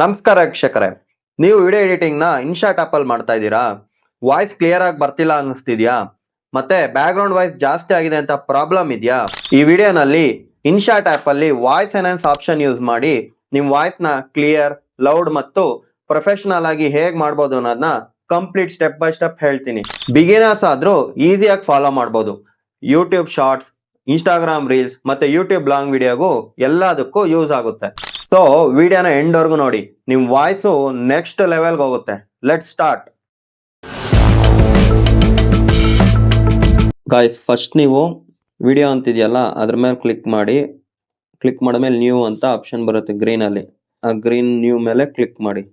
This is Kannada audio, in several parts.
ನಮಸ್ಕಾರ ವೀಕ್ಷಕರೇ. ನೀವು ವಿಡಿಯೋ ಎಡಿಟಿಂಗ್ನ ಇನ್ಶಾಟ್ ಆಪ್ ಅಲ್ಲಿ ಮಾಡ್ತಾ ಇದ್ದೀರಾ? ವಾಯ್ಸ್ ಕ್ಲಿಯರ್ ಆಗಿ ಬರ್ತಿಲ್ಲ ಅನ್ನಿಸ್ತಿದ್ಯಾ? ಮತ್ತೆ ಬ್ಯಾಕ್ಗ್ರೌಂಡ್ ವಾಯ್ಸ್ ಜಾಸ್ತಿ ಆಗಿದೆ ಅಂತ ಪ್ರಾಬ್ಲಮ್ ಇದೆಯಾ? ಈ ವಿಡಿಯೋನಲ್ಲಿ ಇನ್ಶಾಟ್ ಆಪ್ ಅಲ್ಲಿ ವಾಯ್ಸ್ ಎನ್ಹಾನ್ಸ್ ಆಪ್ಷನ್ ಯೂಸ್ ಮಾಡಿ ನಿಮ್ಮ ವಾಯ್ಸ್ನ ಕ್ಲಿಯರ್, ಲೌಡ್ ಮತ್ತು ಪ್ರೊಫೆಷನಲ್ ಆಗಿ ಹೇಗೆ ಮಾಡ್ಬೋದು ಅನ್ನೋದನ್ನ ಕಂಪ್ಲೀಟ್ ಸ್ಟೆಪ್ ಬೈ ಸ್ಟೆಪ್ ಹೇಳ್ತೀನಿ. ಬಿಗಿನರ್ಸ್ ಆದ್ರೂ ಈಸಿಯಾಗಿ ಫಾಲೋ ಮಾಡ್ಬೋದು. ಯೂಟ್ಯೂಬ್ ಶಾರ್ಟ್ಸ್, ಇನ್ಸ್ಟಾಗ್ರಾಮ್ ರೀಲ್ಸ್ ಮತ್ತೆ ಯೂಟ್ಯೂಬ್ ಲಾಂಗ್ ವಿಡಿಯೋಗೂ ಎಲ್ಲದಕ್ಕೂ ಯೂಸ್ ಆಗುತ್ತೆ. ಸೊ ವಿಡಿಯೋನ ಎಂಡ್ವರೆಗೂ ವರ್ಗು ನೋಡಿ. ನಿಮ್ ವಾಯ್ಸು ನೆಕ್ಸ್ಟ್ ಲೆವೆಲ್ಗೆ ಹೋಗುತ್ತೆ. ಲೆಟ್ ಸ್ಟಾರ್ಟ್ ಗಾಯ್ಸ್ ಫಸ್ಟ್ ನೀವು ವಿಡಿಯೋ ಅಂತಿದೆಯಲ್ಲ, ಅದ್ರ ಮೇಲೆ ಕ್ಲಿಕ್ ಮಾಡಿ. ಕ್ಲಿಕ್ ಮಾಡಿದ್ಮೇಲೆ ನ್ಯೂ ಅಂತ ಆಪ್ಷನ್ ಬರುತ್ತೆ ಗ್ರೀನ್ ಅಲ್ಲಿ. ಆ ಗ್ರೀನ್ ನ್ಯೂ ಮೇಲೆ ಕ್ಲಿಕ್ ಮಾಡಿ.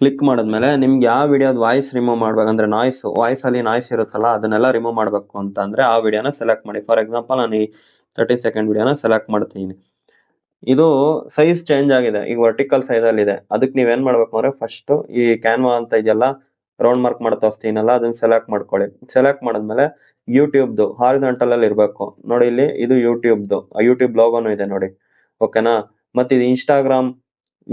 ಕ್ಲಿಕ್ ಮಾಡಿದ್ಮೇಲೆ ನಿಮ್ಗೆ ಯಾವ ವಿಡಿಯೋದ ವಾಯ್ಸ್ ರಿಮೂವ್ ಮಾಡ್ಬೇಕಂದ್ರೆ ನಾಯ್ಸ್ ವಾಯ್ಸ್ ಅಲ್ಲಿ ನಾಯ್ಸ್ ಇರುತ್ತಲ್ಲ, ಅದನ್ನೆಲ್ಲ ರಿಮೂವ್ ಮಾಡಬೇಕು ಅಂತ ಅಂದ್ರೆ ಆ ವಿಡಿಯೋನ ಸೆಲೆಕ್ಟ್ ಮಾಡಿ. ಫಾರ್ ಎಕ್ಸಾಂಪಲ್ ನಾನು ಈ ತರ್ಟಿ ಸೆಕೆಂಡ್ ವಿಡಿಯೋನ ಸೆಲೆಕ್ಟ್ ಮಾಡ್ತೀನಿ. ಇದು ಸೈಜ್ ಚೇಂಜ್ ಆಗಿದೆ. ಈಗ ವರ್ಟಿಕಲ್ ಸೈಜ್ ಅಲ್ಲಿ ಇದೆ. ಅದಕ್ಕೆ ನೀವ್ ಏನ್ ಮಾಡ್ಬೇಕು ಅಂದ್ರೆ ಫಸ್ಟ್ ಈ ಕ್ಯಾನ್ವಾ ಅಂತ ಇದೆಯಲ್ಲ ರೌಂಡ್ ಮಾರ್ಕ್ ಮಾಡ್ತಾ ಹೋಗ್ತೀನಲ್ಲ ಅದನ್ನ ಸೆಲೆಕ್ಟ್ ಮಾಡ್ಕೊಳ್ಳಿ. ಸೆಲೆಕ್ಟ್ ಮಾಡಿದ್ಮೇಲೆ ಯೂಟ್ಯೂಬ್ದು ಹಾರಿಜಾಂಟಲ್ ಅಲ್ಲಿ ಇರಬೇಕು. ನೋಡಿ ಇಲ್ಲಿ, ಇದು ಯೂಟ್ಯೂಬ್ದು ಯೂಟ್ಯೂಬ್ ಲೋಗೋನು ಇದೆ ನೋಡಿ. ಓಕೆನಾ ಮತ್ತೆ ಇದು ಇನ್ಸ್ಟಾಗ್ರಾಮ್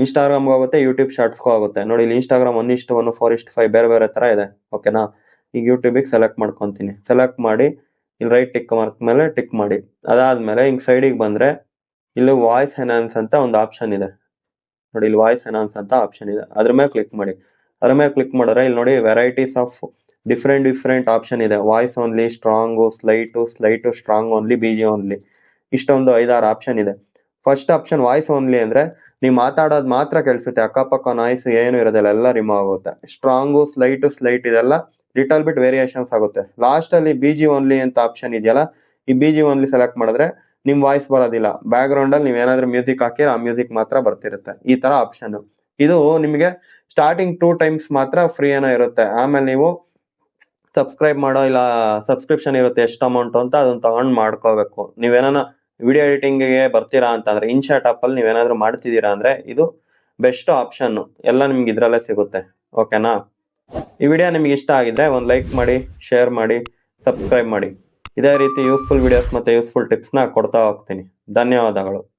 ಇನ್ಸ್ಟಾಗ್ರಾಮ್ಗೆ ಹೋಗುತ್ತೆ ಯೂಟ್ಯೂಬ್ ಶಾರ್ಟ್ಸ್ಗೂ ಆಗುತ್ತೆ. ನೋಡಿ ಇಲ್ಲಿ ಇನ್ಸ್ಟಾಗ್ರಾಮ್ ಒನ್ ಇಷ್ಟು ಒನ್ ಫೋರ್ ಇಷ್ಟು ಫೈವ್ ಬೇರೆ ಬೇರೆ ತರ ಇದೆ. ಓಕೆನಾ ಈಗ ಯೂಟ್ಯೂಬಿಗೆ ಸೆಲೆಕ್ಟ್ ಮಾಡ್ಕೊಂತೀನಿ. ಸೆಲೆಕ್ಟ್ ಮಾಡಿ, ಇಲ್ಲಿ ರೈಟ್ ಟಿಕ್ ಮಾರ್ಕ್ ಮೇಲೆ ಟಿಕ್ ಮಾಡಿ. ಅದಾದ್ಮೇಲೆ ಹಿಂಗ್ ಸೈಡಿಗೆ ಬಂದ್ರೆ ಇಲ್ಲಿ ವಾಯ್ಸ್ ಎನಾನ್ಸ್ ಅಂತ ಒಂದು ಆಪ್ಷನ್ ಇದೆ. ನೋಡಿ, ಇಲ್ಲಿ ವಾಯ್ಸ್ ಎನಾನ್ಸ್ ಅಂತ ಆಪ್ಷನ್ ಇದೆ. ಅದ್ರ ಮೇಲೆ ಕ್ಲಿಕ್ ಮಾಡಿ. ಅದ್ರ ಮೇಲೆ ಕ್ಲಿಕ್ ಮಾಡಿದ್ರೆ ಇಲ್ಲಿ ನೋಡಿ varieties of different different option ಇದೆ. Voice only strong slight slight strong only B G only ಇಷ್ಟೊಂದು ಐದಾರು ಆಪ್ಷನ್ ಇದೆ. ಫಸ್ಟ್ ಆಪ್ಷನ್ ವಾಯ್ಸ್ ಓನ್ಲಿ ಅಂದ್ರೆ ನೀವು ಮಾತಾಡೋದು ಮಾತ್ರ ಕೇಳಿಸುತ್ತೆ. ಅಕ್ಕಪಕ್ಕ ನಾಯ್ಸ್ ಏನು ಇರೋದಿಲ್ಲ, ಎಲ್ಲ ರಿಮೂವ್ ಆಗುತ್ತೆ. ಸ್ಟ್ರಾಂಗು ಸ್ಲೈಟು ಸ್ಲೈಟ್ ಇದೆಲ್ಲ ಲಿಟಲ್ ಬಿಟ್ ವೇರಿಯೇಷನ್ಸ್ ಆಗುತ್ತೆ. ಲಾಸ್ಟ್ ಅಲ್ಲಿ ಬಿ ಜಿ ಓನ್ಲಿ ಅಂತ ಆಪ್ಷನ್ ಇದೆಯಲ್ಲ, ಈ ಬಿ ಜಿ ಓನ್ಲಿ ಸೆಲೆಕ್ಟ್ ಮಾಡಿದ್ರೆ ನಿಮ್ ವಾಯ್ಸ್ ಬರೋದಿಲ್ಲ. ಬ್ಯಾಕ್ ಗ್ರೌಂಡ್ ಅಲ್ಲಿ ನೀವೇನಾದ್ರೂ ಮ್ಯೂಸಿಕ್ ಹಾಕಿದ್ರೆ ಆ ಮ್ಯೂಸಿಕ್ ಮಾತ್ರ ಬರ್ತಿರುತ್ತೆ. ಈ ತರ ಆಪ್ಷನ್ ಇದು ನಿಮಗೆ ಸ್ಟಾರ್ಟಿಂಗ್ ಟೂ ಟೈಮ್ಸ್ ಮಾತ್ರ ಫ್ರೀ ಏನೋ ಇರುತ್ತೆ. ಆಮೇಲೆ ನೀವು ಸಬ್ಸ್ಕ್ರೈಬ್ ಮಾಡೋ ಇಲ್ಲ ಸಬ್ಸ್ಕ್ರಿಪ್ಷನ್ ಇರುತ್ತೆ ಎಷ್ಟು ಅಮೌಂಟ್ ಅಂತ ಅದನ್ನ ತಗೊಂಡ್ ಮಾಡ್ಕೋಬೇಕು. ನೀವೇನ ವಿಡಿಯೋ ಎಡಿಟಿಂಗ್ಗೆ ಬರ್ತೀರಾ ಅಂತಂದ್ರೆ ಇನ್ಶಾಟ್ ಆಪ್ ಅಲ್ಲಿ ನೀವೇನಾದ್ರೂ ಮಾಡ್ತಿದ್ದೀರಾ ಅಂದ್ರೆ ಇದು ಬೆಸ್ಟ್ ಆಪ್ಷನ್ ಎಲ್ಲ ನಿಮ್ಗೆ ಇದ್ರಲ್ಲೇ ಸಿಗುತ್ತೆ. ಓಕೆನಾ ಈ ವಿಡಿಯೋ ನಿಮ್ಗೆ ಇಷ್ಟ ಆಗಿದ್ರೆ ಒಂದು ಲೈಕ್ ಮಾಡಿ ಶೇರ್ ಮಾಡಿ ಸಬ್ಸ್ಕ್ರೈಬ್ ಮಾಡಿ. ಇದೇ ರೀತಿ ಯೂಸ್ಫುಲ್ ವಿಡಿಯೋಸ್ ಮತ್ತೆ ಯೂಸ್ಫುಲ್ ಟಿಪ್ಸ್ನ ಕೊಡ್ತಾ ಹೋಗ್ತೀನಿ. ಧನ್ಯವಾದಗಳು.